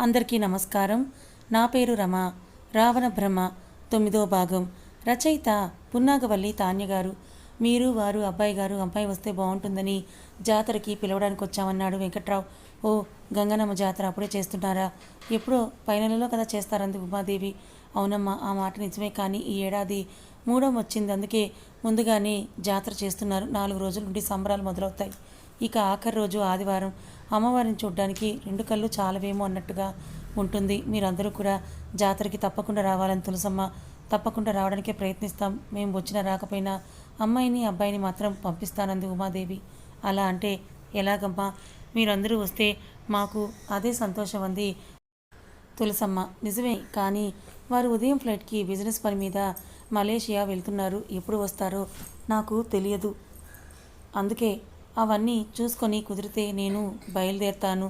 అందరికీ నమస్కారం. నా పేరు రమ. రావణ బ్రహ్మ తొమ్మిదో భాగం. రచయిత పున్నాగవల్లి తాన్య గారు. మీరు వారు అబ్బాయి గారు అమ్మాయి వస్తే బాగుంటుందని జాతరకి పిలవడానికి వచ్చామన్నాడు వెంకట్రావు. ఓ గంగనమ్మ జాతర అప్పుడే చేస్తున్నారా? ఎప్పుడో పైనలలో కదా చేస్తారంది ఉమాదేవి. అవునమ్మా ఆ మాట నిజమే కానీ ఈ ఏడాది మూడం వచ్చింది. అందుకే ముందుగానే జాతర చేస్తున్నారు. నాలుగు రోజుల నుండి సంబరాలు మొదలవుతాయి. ఇక ఆఖరి రోజు ఆదివారం. అమ్మవారిని చూడ్డానికి రెండు కళ్ళు చాలవేమో అన్నట్టుగా ఉంటుంది. మీరందరూ కూడా జాతరకి తప్పకుండా రావాలని తులసమ్మ తప్పకుండా రావడానికే ప్రయత్నిస్తాం. మేము వచ్చినా రాకపోయినా అమ్మాయిని అబ్బాయిని మాత్రం పంపిస్తానంది ఉమాదేవి. అలా అంటే ఎలాగమ్మా? మీరందరూ వస్తే మాకు అదే సంతోషం అంది తులసమ్మ. నిజమే కానీ వారు ఉదయం ఫ్లైట్కి బిజినెస్ పని మీద మలేషియా వెళ్తున్నారు. ఎప్పుడు వస్తారో నాకు తెలియదు. అందుకే అవన్నీ చూసుకొని కుదిరితే నేను బయలుదేరతాను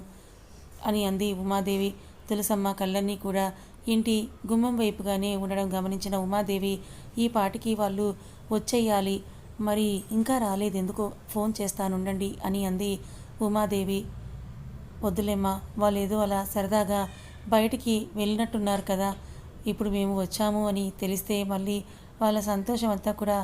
అని అంది ఉమాదేవి. తులసమ్మ కళ్ళన్నీ కూడా ఇంటి గుమ్మం వైపుగానే ఉండడం గమనించిన ఉమాదేవి ఈ పాటికి వాళ్ళు వచ్చేయాలి మరి ఇంకా రాలేదు ఫోన్ చేస్తానుండండి అని అంది ఉమాదేవి. వద్దులేమ్మా వాళ్ళు ఏదో అలా సరదాగా బయటికి వెళ్ళినట్టున్నారు కదా ఇప్పుడు మేము వచ్చాము అని తెలిస్తే మళ్ళీ వాళ్ళ సంతోషం అంతా కూడా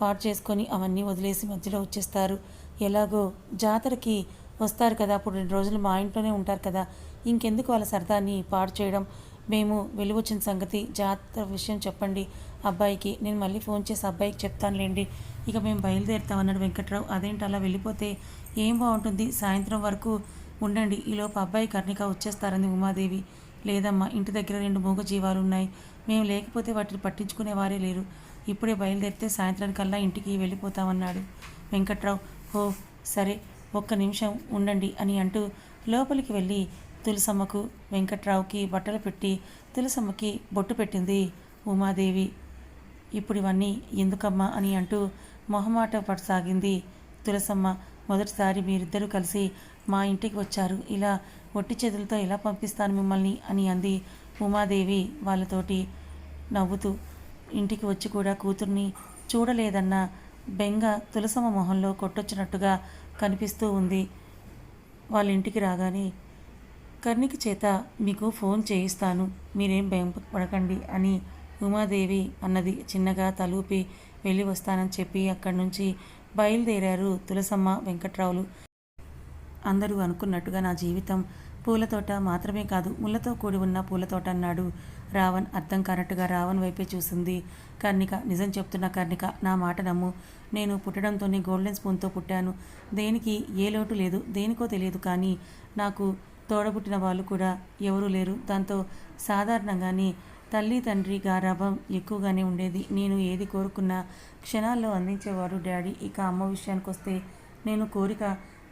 పాటు చేసుకొని అవన్నీ వదిలేసి మధ్యలో వచ్చేస్తారు. ఎలాగో జాతరకి వస్తారు కదా అప్పుడు రెండు రోజులు మా ఇంట్లోనే ఉంటారు కదా ఇంకెందుకు వాళ్ళ సరదాన్ని పాడు చేయడం? మేము వెలువచ్చిన సంగతి జాతర విషయం చెప్పండి అబ్బాయికి నేను మళ్ళీ ఫోన్ చేసి అబ్బాయికి చెప్తానులేండి. ఇక మేము బయలుదేరుతాం అన్నాడు వెంకట్రావు. అదేంటి అలా వెళ్ళిపోతే ఏం బాగుంటుంది? సాయంత్రం వరకు ఉండండి. ఈలోపు అబ్బాయి కర్ణిక వచ్చేస్తారంది ఉమాదేవి. లేదమ్మా ఇంటి దగ్గర రెండు మూగ జీవాలు ఉన్నాయి. మేము లేకపోతే వాటిని పట్టించుకునే వారే లేరు. ఇప్పుడే బయలుదేరితే సాయంత్రానికల్లా ఇంటికి వెళ్ళిపోతామన్నాడు వెంకట్రావు. ఓ సరే ఒక్క నిమిషం ఉండండి అని అంటూ లోపలికి వెళ్ళి తులసమ్మకు వెంకట్రావుకి బట్టలు పెట్టి తులసమ్మకి బొట్టు పెట్టింది ఉమాదేవి. ఇప్పుడు ఇవన్నీ ఎందుకమ్మా అని అంటూ మొహమాట పడసాగింది తులసమ్మ. మొదటిసారి మీరిద్దరూ కలిసి మా ఇంటికి వచ్చారు. ఇలా ఒట్టి చేతులతో ఎలా పంపిస్తాను మిమ్మల్ని అని అంది ఉమాదేవి వాళ్ళతోటి నవ్వుతూ. ఇంటికి వచ్చి కూడా కూతుర్ని చూడలేదన్న బెంగ తులసమ్మ మొహంలో కొట్టొచ్చినట్టుగా కనిపిస్తూ ఉంది. వాళ్ళ ఇంటికి రాగానే కర్ణికి చేత మీకు ఫోన్ చేయిస్తాను మీరేం పడకండి అని ఉమాదేవి అన్నది చిన్నగా తలూపి వెళ్ళి వస్తానని చెప్పి అక్కడి నుంచి బయలుదేరారు తులసమ్మ వెంకట్రావులు. అందరూ అనుకున్నట్టుగా నా జీవితం పూలతోట మాత్రమే కాదు ముళ్ళతో కూడి ఉన్న పూలతోట అన్నాడు. రావణ్ అర్థం కానట్టుగా రావణ్ వైపే చూసింది. కర్ణిక నిజం చెప్తున్న కర్ణిక నా మాట నమ్ము. నేను పుట్టడంతోనే గోల్డెన్ స్పూన్తో పుట్టాను. దేనికి ఏ లోటు లేదు దేనికో తెలియదు కానీ నాకు తోడబుట్టిన వాళ్ళు కూడా ఎవరూ లేరు. దాంతో సాధారణంగానే తల్లి తండ్రి గారాభం ఎక్కువగానే ఉండేది. నేను ఏది కోరుకున్నా క్షణాల్లో అందించేవాడు డాడీ. ఇక అమ్మ విషయానికి వస్తే నేను కోరిక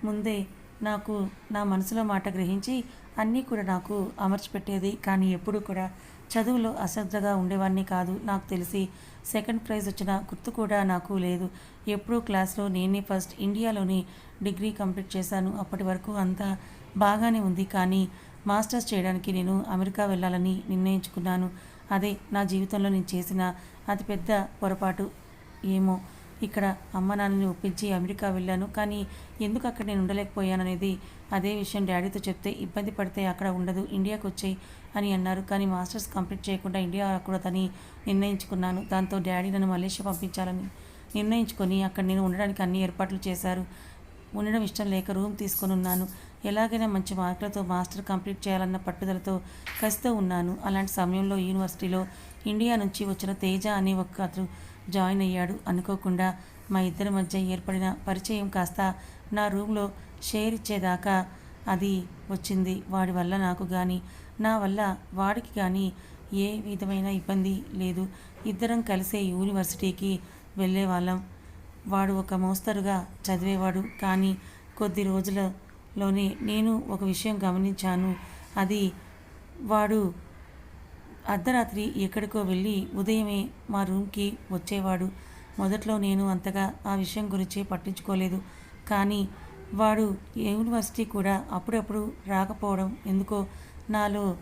ముందే నాకు నా మనసులో మాట గ్రహించి అన్నీ కూడా నాకు అమర్చిపెట్టేది. కానీ ఎప్పుడూ కూడా చదువులో అశ్రద్ధగా ఉండేవాడిని కాదు నాకు తెలిసి. సెకండ్ ప్రైజ్ వచ్చిన గుర్తు కూడా నాకు లేదు. ఎప్పుడూ క్లాస్లో నేనే ఫస్ట్ ఇండియాలోని డిగ్రీ కంప్లీట్ చేశాను. అప్పటి వరకు అంతా బాగానే ఉంది. కానీ మాస్టర్స్ చేయడానికి నేను అమెరికా వెళ్ళాలని నిర్ణయించుకున్నాను. అదే నా జీవితంలో నేను చేసిన అతిపెద్ద పొరపాటు ఏమో. ఇక్కడ అమ్మ నాన్నని ఒప్పించి అమెరికా వెళ్ళాను. కానీ ఎందుకు అక్కడ నేను ఉండలేకపోయాననేది అదే విషయం డాడీతో చెప్తే ఇబ్బంది పడితే అక్కడ ఉండదు ఇండియాకి వచ్చాయి అని అన్నారు. కానీ మాస్టర్స్ కంప్లీట్ చేయకుండా ఇండియా రాకూడదని నిర్ణయించుకున్నాను. దాంతో డాడీ నన్ను మలేషియా పంపించాలని నిర్ణయించుకొని అక్కడ నేను ఉండడానికి అన్ని ఏర్పాట్లు చేశారు. ఉండడం ఇష్టం లేక రూమ్ తీసుకొని ఉన్నాను. ఎలాగైనా మంచి మార్కులతో మాస్టర్ కంప్లీట్ చేయాలన్న పట్టుదలతో కసితో ఉన్నాను. అలాంటి సమయంలో యూనివర్సిటీలో ఇండియా నుంచి వచ్చిన తేజ అనే ఒక అతను జాయిన్ అయ్యాడు. అనుకోకుండా మా ఇద్దరి మధ్య ఏర్పడిన పరిచయం కాస్త నా రూమ్లో షేర్ ఇచ్చేదాకా అది వచ్చింది. వాడి వల్ల నాకు కానీ నా వల్ల వాడికి కానీ ఏ విధమైన ఇబ్బంది లేదు. ఇద్దరం కలిసే యూనివర్సిటీకి వెళ్ళేవాళ్ళం వాడు ఒక మోస్తరుగా చదివేవాడు. కానీ కొద్ది రోజులలోనే నేను ఒక విషయం గమనించాను. అది వాడు అర్ధరాత్రి ఎక్కడికో వెళ్ళి ఉదయమే మా రూమ్కి వచ్చేవాడు. మొదట్లో నేను అంతగా ఆ విషయం గురించి పట్టించుకోలేదు. కానీ వాడు యూనివర్సిటీ కూడా అప్పుడప్పుడు రాకపోవడం ఎందుకో నాలో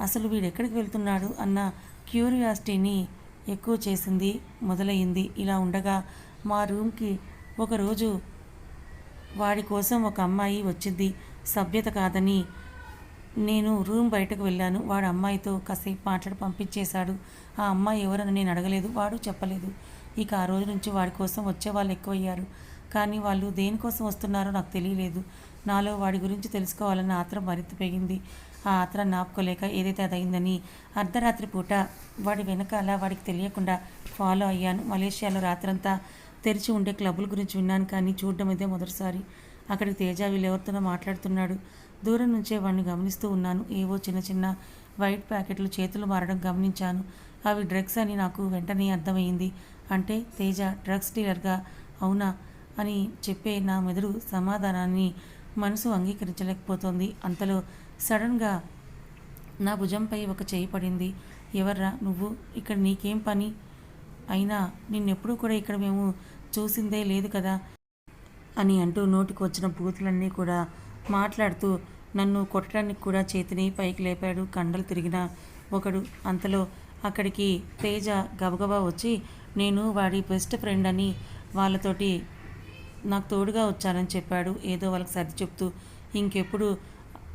అసలు వీడు ఎక్కడికి వెళ్తున్నాడు అన్న క్యూరియాసిటీని ఎక్కువ చేసింది మొదలయ్యింది ఇలా ఉండగా మా రూమ్కి ఒకరోజు వాడి కోసం ఒక అమ్మాయి వచ్చింది. సభ్యత కాదని నేను రూమ్ బయటకు వెళ్ళాను. వాడు అమ్మాయితో కాసేపు మాట్లాడి పంపించేశాడు. ఆ అమ్మాయి ఎవరని నేను అడగలేదు. వాడు చెప్పలేదు. ఇక ఆ రోజు నుంచి వాడి కోసం వచ్చే వాళ్ళు ఎక్కువయ్యారు. కానీ వాళ్ళు దేనికోసం వస్తున్నారో నాకు తెలియలేదు. నాలో వాడి గురించి తెలుసుకోవాలన్న ఆత్రం మరింత పెరిగింది. ఆ ఆత్ర నాపుకోలేక ఏదైతే అది అయిందని అర్ధరాత్రి పూట వాడి వెనకాల వాడికి తెలియకుండా ఫాలో అయ్యాను. మలేషియాలో రాత్రంతా తెరిచి ఉండే క్లబ్బుల గురించి విన్నాను కానీ చూడడం ఇదే మొదటిసారి. అక్కడికి తేజ వీళ్ళెవరితోనో మాట్లాడుతున్నాడు. దూరం నుంచే వాడిని గమనిస్తూ ఉన్నాను. ఏవో చిన్న చిన్న వైట్ ప్యాకెట్లు చేతులు మారడం గమనించాను. అవి డ్రగ్స్ అని నాకు వెంటనే అర్థమైంది అంటే తేజ డ్రగ్స్ డీలర్గా అవునా అని చెప్పే నా మెదడు సమాధానాన్ని మనసు అంగీకరించలేకపోతోంది. అంతలో సడన్గా నా భుజంపై ఒక చేయి పడింది. ఎవర్రా నువ్వు? ఇక్కడ నీకేం పని? అయినా నిన్నెప్పుడూ కూడా ఇక్కడ మేము చూసిందే లేదు కదా? అని అంటూ నోటికి వచ్చిన బూతులన్నీ కూడా మాట్లాడుతూ నన్ను కొట్టడానికి కూడా చేతిని పైకి లేపాడు. కండలు తిరిగిన ఒకడు. అంతలో అక్కడికి తేజ గబగబా వచ్చి నేను వాడి బెస్ట్ ఫ్రెండ్ అని వాళ్ళతోటి నాకు తోడుగా వచ్చానని చెప్పాడు. ఏదో వాళ్ళకి సర్ది చెప్తూ ఇంకెప్పుడు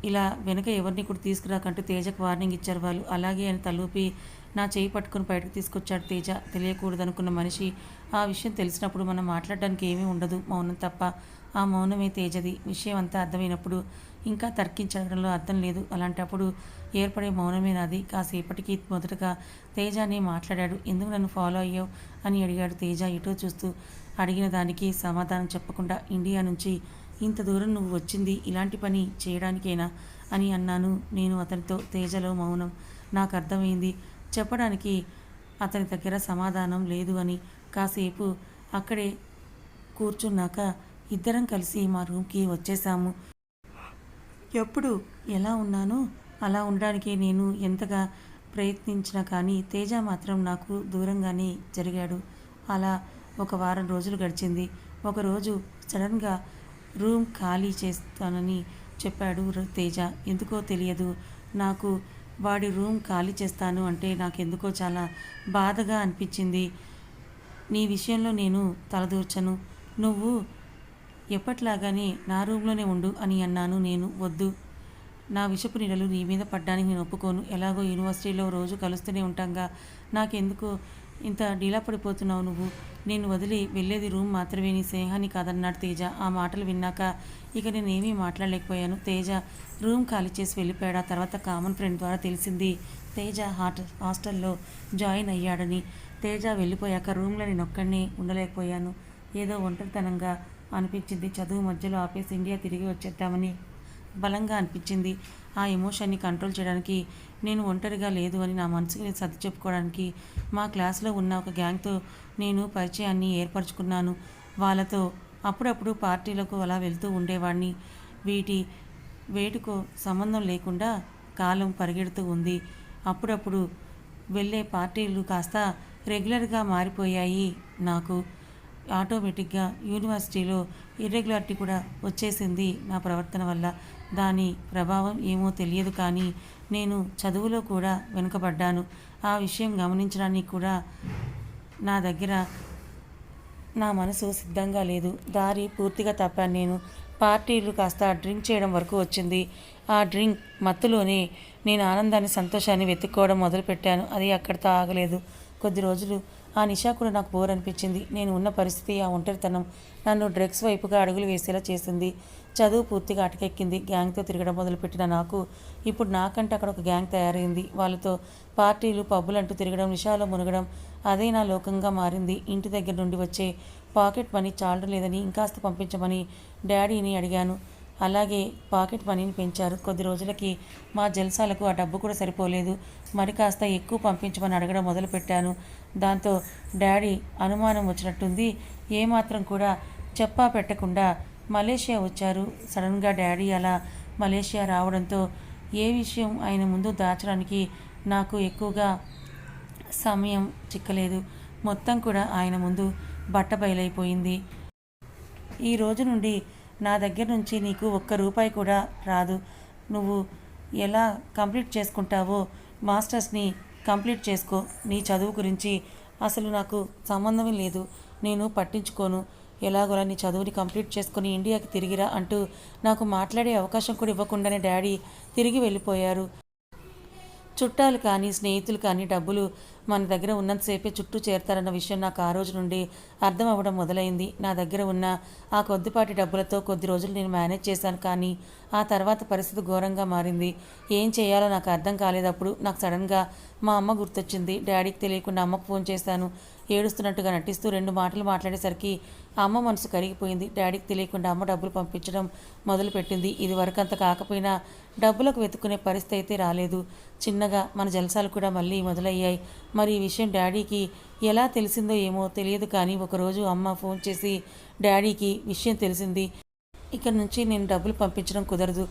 ఇలా వెనక ఎవరిని కూడా తీసుకురాకంటూ తేజకు వార్నింగ్ ఇచ్చారు వాళ్ళు. అలాగే అని తలూపి నా చేయి పట్టుకుని బయటకు తీసుకొచ్చాడు తేజ. తెలియకూడదనుకున్న మనిషి. ఆ విషయం తెలిసినప్పుడు మనం మాట్లాడడానికి ఏమీ ఉండదు. మౌనం తప్ప. ఆ మౌనమే తేజది. విషయం అంతా అర్థమైనప్పుడు ఇంకా తర్కించడంలో అర్థం లేదు. అలాంటప్పుడు ఏర్పడే మౌనమే నాది. కాసేపటికి మొదటగా తేజాని మాట్లాడాడు. ఎందుకు నన్ను ఫాలో అయ్యావు? అని అడిగాడు తేజ ఇటో చూస్తూ. అడిగిన దానికి సమాధానం చెప్పకుండా ఇండియా నుంచి ఇంత దూరం నువ్వు వచ్చింది ఇలాంటి పని చేయడానికేనా? అని అన్నాను. నేను అతనితో తేజలో మౌనం. నాకు అర్థమైంది. చెప్పడానికి అతని దగ్గర సమాధానం లేదు అని కాసేపు అక్కడే కూర్చున్నాక ఇద్దరం కలిసి మా రూమ్కి వచ్చేసాము. ఎప్పుడు ఎలా ఉన్నానో అలా ఉండడానికి నేను ఎంతగా ప్రయత్నించినా కానీ తేజ మాత్రం నాకు దూరంగానే జరిగాడు. అలా ఒక వారం రోజులు గడిచింది. ఒకరోజు సడన్గా రూమ్ ఖాళీ చేస్తానని చెప్పాడు తేజ. ఎందుకో తెలియదు. నాకు వాడి రూమ్ ఖాళీ చేస్తాను అంటే నాకెందుకో చాలా బాధగా అనిపించింది. నీ విషయంలో నేను తలదూర్చను. నువ్వు ఎప్పట్లాగానే నా రూమ్లోనే ఉండు అని అన్నాను నేను. వద్దు. నా విషపు నీడలు నీ మీద పడ్డానికి నేను ఒప్పుకోను. ఎలాగో యూనివర్సిటీలో రోజు కలుస్తూనే ఉంటాంగా. నాకెందుకు ఇంత డీలా పడిపోతున్నావు నువ్వు. నేను వదిలి వెళ్ళేది రూమ్ మాత్రమే. నీ స్నేహాన్ని కాదన్నాడు తేజ. ఆ మాటలు విన్నాక ఇక నేనేమీ మాట్లాడలేకపోయాను. తేజ రూమ్ ఖాళీ చేసి వెళ్ళిపోయాడు. ఆ తర్వాత కామన్ ఫ్రెండ్ ద్వారా తెలిసింది తేజ హాట హాస్టల్లో జాయిన్ అయ్యాడని. తేజ వెళ్ళిపోయాక రూమ్లో నేను ఒక్కడిని ఉండలేకపోయాను. ఏదో ఒంటరితనంగా అనిపించింది. చదువు మధ్యలో ఆపేసి ఇండియా తిరిగి వచ్చేద్దామని బలంగా అనిపించింది. ఆ ఎమోషన్ని కంట్రోల్ చేయడానికి నేను ఒంటరిగా లేదు అని నా మనసుకి నేను సర్ది చెప్పుకోవడానికి మా క్లాస్లో ఉన్న ఒక గ్యాంగ్తో నేను పరిచయాన్ని ఏర్పరచుకున్నాను. వాళ్ళతో అప్పుడప్పుడు పార్టీలకు అలా వెళ్తూ ఉండేవాడిని. వీటి వేటుకు సంబంధం లేకుండా కాలం పరిగెడుతూ ఉంది. అప్పుడప్పుడు వెళ్ళే పార్టీలు కాస్త రెగ్యులర్గా మారిపోయాయి నాకు. ఆటోమేటిక్గా యూనివర్సిటీలో ఇర్రెగ్యులారిటీ కూడా వచ్చేసింది నా ప్రవర్తన వల్ల. దాని ప్రభావం ఏమో తెలియదు కానీ నేను చదువులో కూడా వెనుకబడ్డాను. ఆ విషయం గమనించడానికి కూడా నా దగ్గర నా మనసు సిద్ధంగా లేదు. దారి పూర్తిగా తప్పాను నేను. పార్టీలు కాస్త డ్రింక్ చేయడం వరకు వచ్చింది. ఆ డ్రింక్ మత్తులోనే నేను ఆనందాన్ని సంతోషాన్ని వెతుక్కోవడం మొదలుపెట్టాను. అది అక్కడితో ఆగలేదు. కొద్ది రోజులు ఆ నిషా కూడా నాకు బోర్ అనిపించింది. నేను ఉన్న పరిస్థితి ఆ ఒంటరితనం నన్ను డ్రగ్స్ వైపుగా అడుగులు వేసేలా చేసింది. చదువు పూర్తిగా అటకెక్కింది. గ్యాంగ్తో తిరగడం మొదలుపెట్టిన నాకు ఇప్పుడు నాకంటే అక్కడ ఒక గ్యాంగ్ తయారైంది. వాళ్ళతో పార్టీలు పబ్బులు అంటూ తిరగడం నిషాలో మునగడం అదే నా లోకంగా మారింది. ఇంటి దగ్గర నుండి వచ్చే పాకెట్ మనీ చాలడం లేదని ఇంకాస్త పంపించమని డాడీని అడిగాను. అలాగే పాకెట్ మనీని పెంచారు. కొద్ది రోజులకి మా జల్సాలకు ఆ డబ్బు కూడా సరిపోలేదు. మరి కాస్త ఎక్కువ పంపించమని అడగడం మొదలుపెట్టాను. దాంతో డాడీ అనుమానం వచ్చినట్టుంది. ఏమాత్రం కూడా చెప్పా పెట్టకుండా మలేషియా వచ్చారు. సడన్గా డాడీ అలా మలేషియా రావడంతో ఏ విషయం ఆయన ముందు దాచడానికి నాకు ఎక్కువగా సమయం చిక్కలేదు. మొత్తం కూడా ఆయన ముందు బట్ట బయలైపోయింది. ఈ రోజు నుండి నా దగ్గర నుంచి నీకు ఒక్క రూపాయి కూడా రాదు. నువ్వు ఎలా కంప్లీట్ చేసుకుంటావో మాస్టర్స్ని కంప్లీట్ చేసుకో. నీ చదువు గురించి అసలు నాకు సంబంధం లేదు. నేను పట్టించుకోను. ఎలాగోలా నీ చదువుని కంప్లీట్ చేసుకుని ఇండియాకి తిరిగిరా అంటూ నాకు మాట్లాడే అవకాశం కూడా ఇవ్వకుండానే డాడీ తిరిగి వెళ్ళిపోయారు. చుట్టాలు కానీ స్నేహితులు కానీ డబ్బులు మన దగ్గర ఉన్నంతసేపే చుట్టూ చేరతారన్న విషయం నాకు ఆ రోజు నుండి అర్థం అవ్వడం మొదలైంది. నా దగ్గర ఉన్న ఆ కొద్దిపాటి డబ్బులతో కొద్ది రోజులు నేను మేనేజ్ చేశాను కానీ ఆ తర్వాత పరిస్థితి ఘోరంగా మారింది. ఏం చేయాలో నాకు అర్థం కాలేదప్పుడు నాకు సడన్గా మా అమ్మ గుర్తొచ్చింది. డాడీకి తెలియకుండా అమ్మకు ఫోన్ చేశాను. ఏడుస్తున్నట్టుగా నటిస్తూ రెండు మాటలు మాట్లాడేసరికి అమ్మ మనసు కరిగిపోయింది. డాడీకి తెలియకుండా అమ్మ డబ్బులు పంపించడం మొదలుపెట్టింది. ఇది వరకు అంత కాకపోయినా డబ్బులకు వెతుక్కునే పరిస్థితి అయితే రాలేదు. చిన్నగా మన జలసాలు కూడా మళ్ళీ మొదలయ్యాయి. మరి ఈ విషయం డాడీకి ఎలా తెలిసిందో ఏమో తెలియదు కానీ ఒకరోజు అమ్మ ఫోన్ చేసి డాడీకి విషయం తెలిసింది. ఇక్కడ నుంచి నేను డబ్బులు పంపించడం కుదరదు.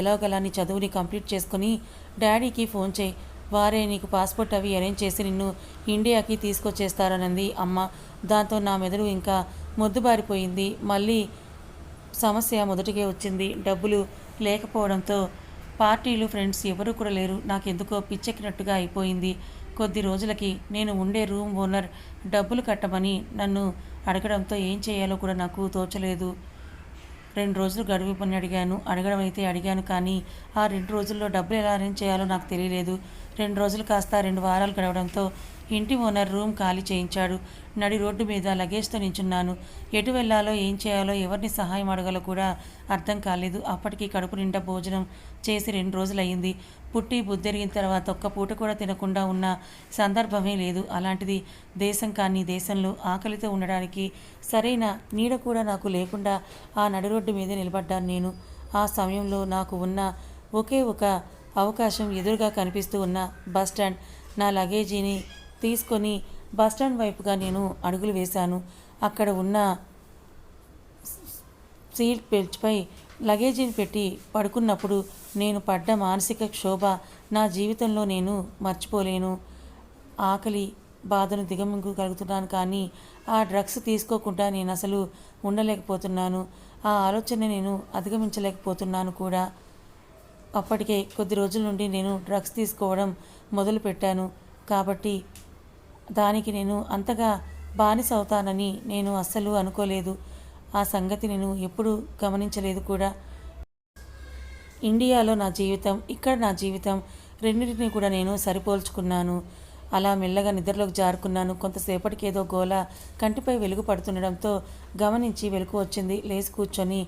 ఎలాగలా నీ చదువుని కంప్లీట్ చేసుకుని డాడీకి ఫోన్ చేయి. వారే నీకు పాస్పోర్ట్ అవి అరేంజ్ చేసి నిన్ను ఇండియాకి తీసుకొచ్చేస్తారనంది అమ్మ. దాంతో నా మెదడు ఇంకా మొద్దుబారిపోయింది. మళ్ళీ సమస్య మొదటికే వచ్చింది. డబ్బులు లేకపోవడంతో పార్టీలు ఫ్రెండ్స్ ఎవరూ కూడా లేరు. నాకెందుకో పిచ్చెక్కినట్టుగా అయిపోయింది. కొద్ది రోజులకి నేను ఉండే రూమ్ ఓనర్ డబ్బులు కట్టమని నన్ను అడగడంతో ఏం చేయాలో కూడా నాకు తోచలేదు. రెండు రోజులు గడువు పని అడిగాను. అడగడం అయితే అడిగాను కానీ ఆ రెండు రోజుల్లో డబ్బులు ఎలా అరేంజ్ చేయాలో నాకు తెలియలేదు. రెండు రోజులు కాస్త రెండు వారాలు గడవడంతో ఇంటి ఓనర్ రూమ్ ఖాళీ చేయించాడు. నడి రోడ్డు మీద లగేజ్తో నించున్నాను. ఎటు వెళ్ళాలో ఏం చేయాలో ఎవరిని సహాయం అడగాలో కూడా అర్థం కాలేదు. అప్పటికి కడుపు నిండా భోజనం చేసి రెండు రోజులయ్యింది. పుట్టి బుద్ధెరిగిన తర్వాత ఒక్క పూట కూడా తినకుండా ఉన్న సందర్భమే లేదు. అలాంటిది దేశం కానీ దేశంలో ఆకలితో ఉండడానికి సరైన నీడ కూడా నాకు లేకుండా ఆ నడి రోడ్డు మీద నిలబడ్డాను నేను. ఆ సమయంలో నాకు ఉన్న ఒకే ఒక అవకాశం ఎదురుగా కనిపిస్తూ ఉన్న బస్టాండ్ నా లగేజీని తీసుకొని బస్టాండ్ వైపుగా నేను అడుగులు వేశాను. అక్కడ ఉన్న సీట్ బెల్ట్పై లగేజీని పెట్టి పడుకున్నప్పుడు నేను పడ్డ మానసిక క్షోభ నా జీవితంలో నేను మర్చిపోలేను. ఆకలి బాధను దిగమింగగలుగుతున్నాను కానీ ఆ డ్రగ్స్ తీసుకోకుండా నేను అసలు ఉండలేకపోతున్నాను. ఆ ఆలోచన నేను అధిగమించలేకపోతున్నాను కూడా. అప్పటికే కొద్ది రోజుల నుండి నేను డ్రగ్స్ తీసుకోవడం మొదలుపెట్టాను కాబట్టి దానికి నేను అంతగా బానిస అవుతానని నేను అస్సలు అనుకోలేదు. ఆ సంగతి నేను ఎప్పుడూ గమనించలేదు కూడా. ఇండియాలో నా జీవితం ఇక్కడ నా జీవితం రెండింటిని కూడా నేను సరిపోల్చుకున్నాను. అలా మెల్లగా నిద్రలోకి జారుకున్నాను. కొంతసేపటికి ఏదో గోల కంటిపై వెలుగు పడుతుండడంతో గమనించి వెలుగు వచ్చింది. లేచి కూర్చొని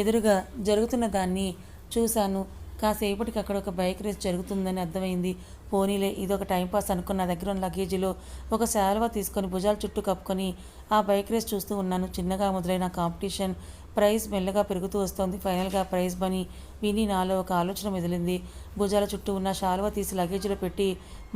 ఎదురుగా జరుగుతున్న దాన్ని చూశాను. కాసేపటికి అక్కడ ఒక బైక్ రేస్ జరుగుతుందని అర్థమైంది. పోనీలే ఇది ఒక టైంపాస్ అనుకున్న నా దగ్గర ఉన్న లగేజీలో ఒక శాలువా తీసుకొని భుజాల చుట్టూ కప్పుకొని ఆ బైక్ రేస్ చూస్తూ ఉన్నాను. చిన్నగా మొదలైన కాంపిటీషన్ ప్రైజ్ మెల్లగా పెరుగుతూ వస్తోంది. ఫైనల్గా ప్రైజ్ బని విని నాలో ఒక ఆలోచన మెదిలింది. భుజాల చుట్టూ ఉన్న శాలువా తీసి లగేజీలో పెట్టి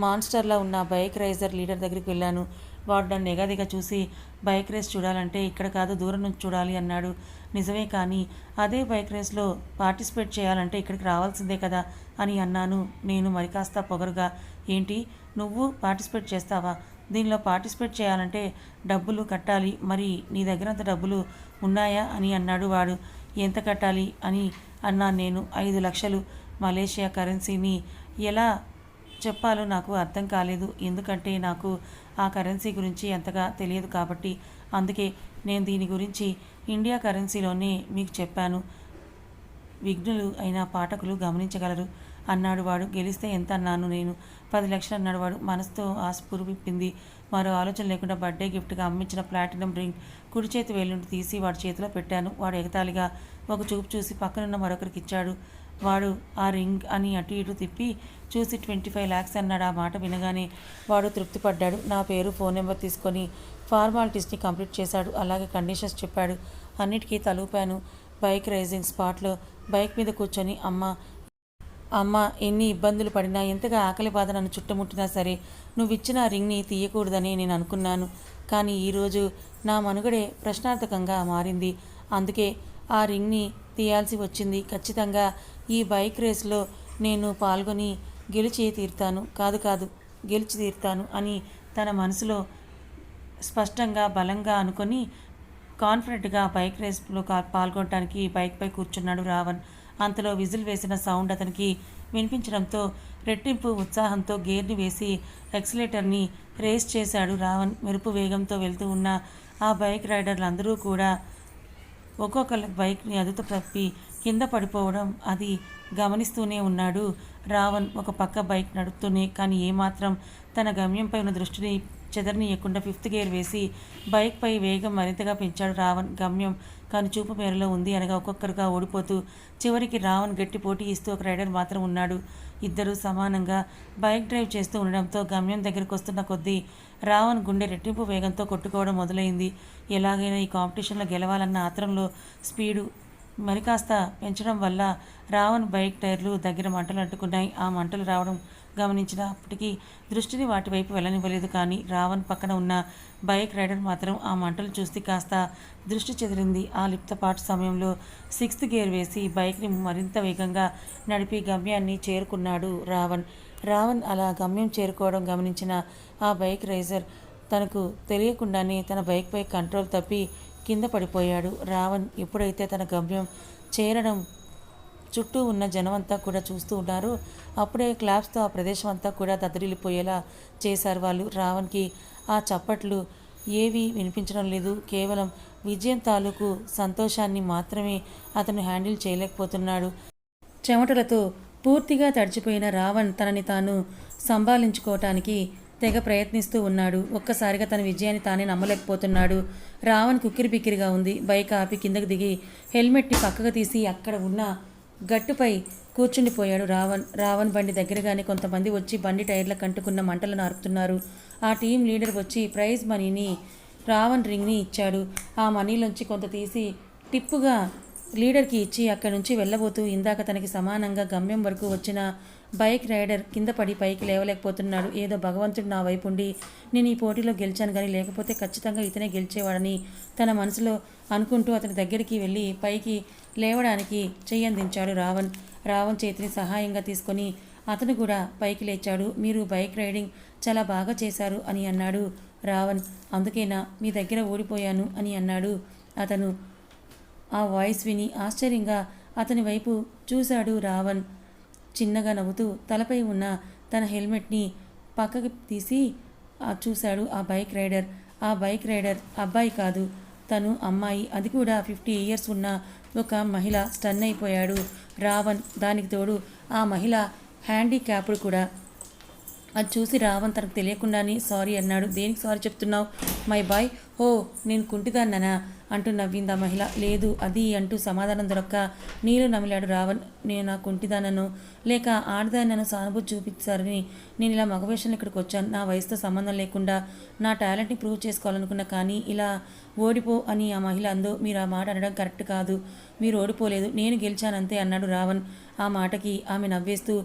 మాన్స్టర్లా ఉన్న బైక్ రైజర్ లీడర్ దగ్గరికి వెళ్ళాను. వాడు నన్ను చూసి బైక్ రేస్ చూడాలంటే ఇక్కడ కాదు దూరం నుంచి చూడాలి అన్నాడు. నిజమే కానీ అదే బైక్ రేస్లో పార్టిసిపేట్ చేయాలంటే ఇక్కడికి రావాల్సిందే కదా అని అన్నాను. నేను మరి కాస్త పొగరుగా. ఏంటి? నువ్వు పార్టిసిపేట్ చేస్తావా? దీనిలో పార్టిసిపేట్ చేయాలంటే డబ్బులు కట్టాలి. మరి నీ దగ్గర అంత డబ్బులు ఉన్నాయా అని అన్నాడు వాడు. ఎంత కట్టాలి? అని అన్నాను నేను. ఐదు లక్షలు. మలేషియా కరెన్సీని ఎలా చెప్పాలో నాకు అర్థం కాలేదు. ఎందుకంటే నాకు ఆ కరెన్సీ గురించి ఎంతగా తెలియదు కాబట్టి అందుకే నేను దీని గురించి ఇండియా కరెన్సీలోనే మీకు చెప్పాను. విఘ్నులు అయిన పాఠకులు గమనించగలరు. అన్నాడు వాడు. గెలిస్తే ఎంత అన్నాను నేను. పది లక్షలు అన్నాడు వాడు. మనసుతో ఆశపూర్విప్పింది విప్పింది మరో ఆలోచన లేకుండా బర్త్డే గిఫ్ట్గా అమ్మించిన ప్లాటినం రింగ్ కుడి చేతి వేలుండి తీసి వాడి చేతిలో పెట్టాను. వాడు ఎగతాళిగా ఒక చూపు చూసి పక్కనున్న మరొకరికి ఇచ్చాడు. వాడు ఆ రింగ్ అని అటు ఇటు తిప్పి చూసి ట్వంటీ ఫైవ్ ల్యాక్స్ అన్నాడు. ఆ మాట వినగానే వాడు తృప్తిపడ్డాడు. నా పేరు ఫోన్ నెంబర్ తీసుకొని ఫార్మాలిటీస్ని కంప్లీట్ చేశాడు. అలాగే కండిషన్స్ చెప్పాడు. అన్నిటికీ తలూపాను. బైక్ రైజింగ్ స్పాట్లో బైక్ మీద కూర్చొని అమ్మ అమ్మ ఎన్ని ఇబ్బందులు పడినా ఎంతగా ఆకలి బాధ నన్ను చుట్టుముట్టినా సరే నువ్వు ఇచ్చిన రింగ్ని తీయకూడదని నేను అనుకున్నాను. కానీ ఈరోజు నా మనుగడే ప్రశ్నార్థకంగా మారింది. అందుకే ఆ రింగ్ని తీయాల్సి వచ్చింది. ఖచ్చితంగా ఈ బైక్ రేస్లో నేను పాల్గొని గెలిచి తీరుతాను. కాదు కాదు గెలిచి తీరుతాను అని తన మనసులో స్పష్టంగా బలంగా అనుకొని కాన్ఫిడెంట్గా బైక్ రేస్లో పాల్గొనడానికి బైక్పై కూర్చున్నాడు రావణ్. అంతలో విజిల్ వేసిన సౌండ్ అతనికి వినిపించడంతో రెట్టింపు ఉత్సాహంతో గేర్ని వేసి ఎక్సిలేటర్ని రేస్ చేశాడు రావణ్. మెరుపు వేగంతో వెళ్తూ ఉన్న ఆ బైక్ రైడర్లు అందరూ కూడా ఒక్కొక్క బైక్ని అదుపు తప్పి కింద పడిపోవడం. అది గమనిస్తూనే ఉన్నాడు. రావణ్ ఒక పక్క బైక్ నడుపుతూనే కానీ ఏమాత్రం తన గమ్యంపై ఉన్న దృష్టిని చెదరనీయకుండా ఫిఫ్త్ గేర్ వేసి బైక్పై వేగం మరింతగా పెంచాడు రావణ్. గమ్యం కానీ చూపు మేరలో ఉంది అనగా ఒక్కొక్కరుగా ఓడిపోతూ చివరికి రావణ్ గట్టి పోటీ ఇస్తూ ఒక రైడర్ మాత్రం ఉన్నాడు. ఇద్దరు సమానంగా బైక్ డ్రైవ్ చేస్తూ ఉండడంతో గమ్యం దగ్గరికి వస్తున్న కొద్దీ రావణ్ గుండె రెట్టింపు వేగంతో కొట్టుకోవడం మొదలైంది. ఎలాగైనా ఈ కాంపిటీషన్లో గెలవాలన్న ఆత్రంలో స్పీడు మరి కాస్త పెంచడం వల్ల రావణ్ బైక్ టైర్లు దగ్గర మంటలు అంటుకున్నాయి. ఆ మంటలు రావడం గమనించినప్పటికీ దృష్టిని వాటి వైపు వెళ్ళనివ్వలేదు. కానీ రావణ్ పక్కన ఉన్న బైక్ రైడర్ మాత్రం ఆ మంటలు చూసి కాస్త దృష్టి చెదిరింది. ఆ లిప్తపాటు సమయంలో సిక్స్త్ గేర్ వేసి బైక్ని మరింత వేగంగా నడిపి గమ్యాన్ని చేరుకున్నాడు రావణ్. రావణ్ అలా గమ్యం చేరుకోవడం గమనించిన ఆ బైక్ రైజర్ తనకు తెలియకుండానే తన బైక్పై కంట్రోల్ తప్పి కింద పడిపోయాడు. రావణ్ ఎప్పుడైతే తన గమ్యం చేరడం చుట్టూ ఉన్న జనమంతా కూడా చూస్తూ ఉన్నారు అప్పుడే క్లాప్స్తో ఆ ప్రదేశం అంతా కూడా దద్దరిల్లిపోయేలా చేశారు వాళ్ళు. రావణ్కి ఆ చప్పట్లు ఏవి వినిపించడం లేదు. కేవలం విజయం తాలూకు సంతోషాన్ని మాత్రమే అతను హ్యాండిల్ చేయలేకపోతున్నాడు. చెమటలతో పూర్తిగా తడిచిపోయిన రావణ్ తనని తాను సంభాళించుకోవటానికి తెగ ప్రయత్నిస్తూ ఉన్నాడు. ఒక్కసారిగా తన విజయాన్ని తానే నమ్మలేకపోతున్నాడు. రావణ్ కుక్కిరి బిక్కిరిగా ఉంది. బైక్ ఆపి కిందకు దిగి హెల్మెట్ని పక్కకు తీసి అక్కడ ఉన్న గట్టుపై కూర్చుండిపోయాడు రావణ్. రావణ్ బండి దగ్గరగానే కొంతమంది వచ్చి బండి టైర్లకు కంటుకున్న మంటలను ఆర్పుతున్నారు. ఆ టీం లీడర్ వచ్చి ప్రైజ్ మనీని రావణ్ రింగ్ని ఇచ్చాడు. ఆ మనీలోంచి కొంత తీసి టిప్పుగా లీడర్కి ఇచ్చి అక్కడి నుంచి వెళ్ళబోతూ ఇందాక తనకి సమానంగా గమ్యం వరకు వచ్చిన బైక్ రైడర్ కింద పడి పైకి లేవలేకపోతున్నాడు ఏదో భగవంతుడు నా వైపు ఉండి నేను ఈ పోటీలో గెలిచాను కానీ లేకపోతే ఖచ్చితంగా ఇతనే గెలిచేవాడని తన మనసులో అనుకుంటూ అతని దగ్గరికి వెళ్ళి పైకి లేవడానికి చెయ్యందించాడు రావణ్. రావణ్ చేతిని సహాయంగా తీసుకొని అతను కూడా పైకి లేచాడు. మీరు బైక్ రైడింగ్ చాలా బాగా చేశారు అని అన్నాడు రావణ్. అందుకేనా మీ దగ్గర ఓడిపోయాను అని అన్నాడు అతను. ఆ వాయిస్ విని ఆశ్చర్యంగా అతని వైపు చూశాడు రావణ్. చిన్నగా నవ్వుతూ తలపై ఉన్న తన హెల్మెట్ని పక్కకి తీసి చూశాడు ఆ బైక్ రైడర్. ఆ బైక్ రైడర్ అబ్బాయి కాదు తను అమ్మాయి. అది కూడా ఫిఫ్టీ ఇయర్స్ ఉన్న ఒక మహిళ. స్టన్ అయిపోయాడు రావణ్. దానికి తోడు ఆ మహిళ హ్యాండిక్యాప్డ్ కూడా. అది చూసి రావణ్ తనకు తెలియకుండానే సారీ అన్నాడు. దేనికి సారీ చెప్తున్నావు? My boy. హో నేను కుంటిదాన్ననా? అంటూ నవ్వింది ఆ మహిళ. లేదు అది అంటూ సమాధానం దొరక్క నీళ్ళు నమిలాడు రావణ్ నేను నా కుంటిదానను లేక ఆడదానను సానుభూతి చూపించారని నేను ఇలా మగవేషంలో ఇక్కడికి వచ్చాను. నా వయసుతో సంబంధం లేకుండా నా టాలెంట్ని ప్రూవ్ చేసుకోవాలనుకున్నా కానీ ఇలా ఓడిపో అని ఆ మహిళ అందో మీరు ఆ మాట అనడం కరెక్ట్ కాదు. మీరు ఓడిపోలేదు నేను గెలిచానంతే అన్నాడు రావణ్. ఆ మాటకి ఆమె నవ్వేస్తూ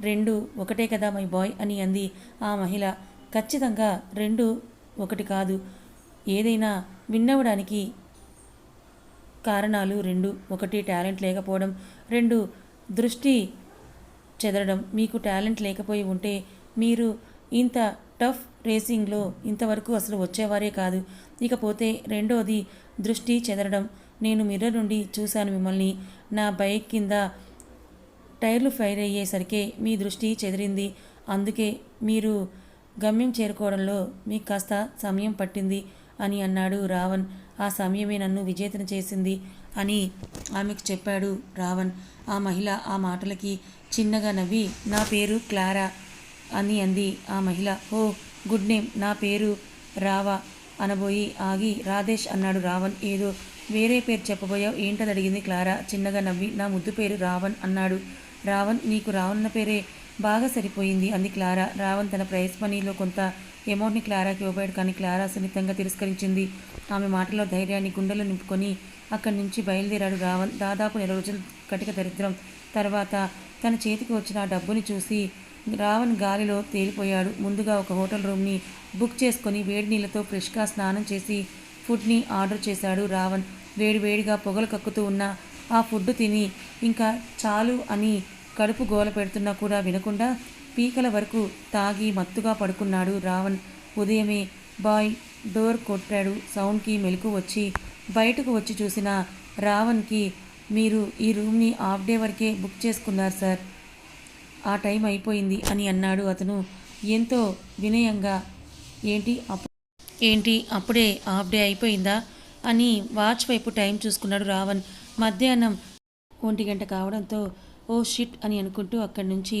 రెండు ఒకటే కదా మై బాయ్ అని అంది ఆ మహిళ. ఖచ్చితంగా రెండు ఒకటి కాదు. ఏదైనా విన్నవడానికి కారణాలు రెండు. ఒకటి టాలెంట్ లేకపోవడం. రెండు దృష్టి చెదరడం. మీకు టాలెంట్ లేకపోయి ఉంటే మీరు ఇంత టఫ్ రేసింగ్లో ఇంతవరకు అసలు వచ్చేవారే కాదు. ఇకపోతే రెండోది దృష్టి చెదరడం. నేను మిర్రర్ నుండి చూశాను మిమ్మల్ని. నా బైక్ కింద టైర్లు ఫైర్ అయ్యేసరికి మీ దృష్టి చెదిరింది. అందుకే మీరు గమ్యం చేరుకోవడంలో మీకు కాస్త సమయం పట్టింది. అని అన్నాడు రావణ్. ఆ సమయమే నన్ను విజేతను చేసింది అని ఆమెకు చెప్పాడు రావణ్. ఆ మహిళ ఆ మాటలకి చిన్నగా నవ్వి నా పేరు క్లారా? అని అంది ఆ మహిళ. Oh good name. నా పేరు రావా? అనబోయి ఆగి రాధేష్ అన్నాడు రావణ్. ఏదో వేరే పేరు చెప్పబోయావు. ఏంటది అడిగింది క్లారా? చిన్నగా నవ్వి నా ముద్దు పేరు రావణ్ అన్నాడు. రావణ్ నీకు రావణ్ పేరే బాగా సరిపోయింది అంది క్లారా. రావణ్ తన ప్రైజ్ మనీలో కొంత అమౌంట్ని క్లారాకి ఇవ్వబోయాడు కానీ క్లారా సున్నితంగా తిరస్కరించింది. ఆమె మాటలో ధైర్యాన్ని గుండెలు నింపుకొని అక్కడి నుంచి బయలుదేరాడు రావణ్. దాదాపు నెల రోజులు కటిక దరిద్రం. తర్వాత తన చేతికి వచ్చిన ఆ డబ్బుని చూసి రావణ్ గాలిలో తేలిపోయాడు. ముందుగా ఒక హోటల్ రూమ్ని బుక్ చేసుకొని వేడి నీళ్ళతో ఫ్రెష్గా స్నానం చేసి ఫుడ్ని ఆర్డర్ చేశాడు రావణ్. వేడి వేడిగా పొగలు కక్కుతూ ఉన్న ఆ ఫుడ్ తిని ఇంకా చాలు అని కడుపు గోల పెడుతున్నా కూడా వినకుండా పీకల వరకు తాగి మత్తుగా పడుకున్నాడు రావణ్. ఉదయమే బాయ్ డోర్ కొట్టాడు. సౌండ్కి మెలకు వచ్చి బయటకు వచ్చి చూసిన రావణ్కి మీరు ఈ రూమ్ని హాఫ్ డే వరకే బుక్ చేసుకున్నారు సార్. ఆ టైం అయిపోయింది అని అన్నాడు అతను. ఎంతో వినయంగా ఏంటి అప్పు ఏంటి అప్పుడే హాఫ్ డే అయిపోయిందా అని వాచ్ వైపు టైం చూసుకున్నాడు రావణ్. మధ్యాహ్నం ఒంటి గంట కావడంతో ఓ షిట్ అని అనుకుంటూ అక్కడి నుంచి